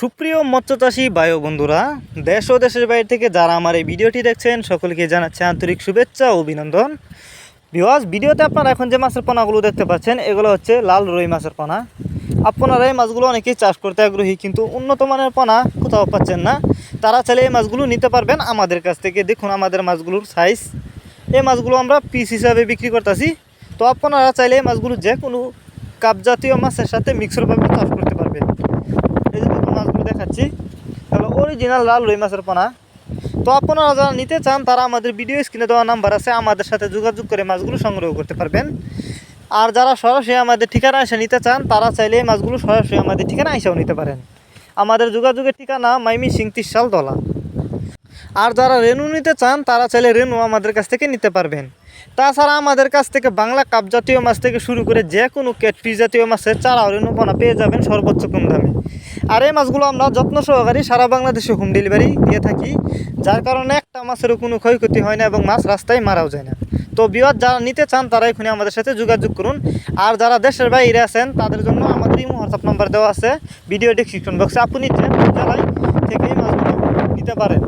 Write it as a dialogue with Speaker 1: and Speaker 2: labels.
Speaker 1: সুপ্রিয় মৎস্যচাষী বায়ু বন্ধুরা, দেশ ও দেশের বাইরে থেকে যারা আমার এই ভিডিওটি দেখছেন, সকলকে জানাচ্ছে আন্তরিক শুভেচ্ছা ও অভিনন্দন। বিওয়াজ ভিডিওতে আপনারা এখন যে মাছের পোনাগুলো দেখতে পাচ্ছেন, এগুলো হচ্ছে লাল রুই মাছের পোনা। আপনারা এই মাছগুলো অনেকেই চাষ করতে আগ্রহী, কিন্তু উন্নত মানের পোনা কোথাও পাচ্ছেন না। তারা চাইলে এই মাছগুলো নিতে পারবেন আমাদের কাছ থেকে। দেখুন আমাদের মাছগুলোর সাইজ এই মাছগুলো আমরা পিস হিসাবে বিক্রি করতেছি। তো আপনারা চাইলে এই মাছগুলো যে কোনো কাপ জাতীয় মাছের সাথে মিক্সরভাবে চাষ করতে পারবেন এই যে দেখুন মাছগুলো দেখাচ্ছি তাহলে অরিজিনাল লাল রুই মাছের পোনা। তো আপনারা যারা নিতে চান, তারা আমাদের ভিডিও স্ক্রিনে দেওয়া নাম্বার আছে, আমাদের সাথে যোগাযোগ করে মাছগুলো সংগ্রহ করতে পারবেন। আর যারা সরাসরি আমাদের ঠিকানা এসে নিতে চান, তারা চাইলে এই মাছগুলো সরাসরি আমাদের ঠিকানা এসেও নিতে পারেন। আমাদের যোগাযোগের ঠিকানা মাইমি সিং তিরশাল দলা। আর যারা রেনু নিতে চান, তারা চাইলে রেনু আমাদের কাছ থেকে নিতে পারবেন। তাছাড়া আমাদের কাছ থেকে বাংলা কাপ জাতীয় মাছ থেকে শুরু করে যে কোনো ক্যাটফিস জাতীয় মাছের চারা ও রেনু পোনা পেয়ে যাবেন সর্বোচ্চ কম দামে। আর এই মাছগুলো আমরা যত্ন সহকারে সারা বাংলাদেশে হোম ডেলিভারি দিয়ে থাকি, যার কারণে একটা মাছেরও কোনো ক্ষয়ক্ষতি হয় না এবং মাছ রাস্তায় মারাও যায় না। তো বিয়ার যারা নিতে চান, তারা এখানে আমাদের সাথে যোগাযোগ করুন। আর যারা দেশের বাইরে আছেন, তাদের জন্য আমাদের এই হোয়াটসঅ্যাপ নাম্বার দেওয়া আছে। ভিডিও ডিসক্রিপশন বক্সে আপনি যে জেলায় থেকে এই মাছগুলো নিতে পারেন।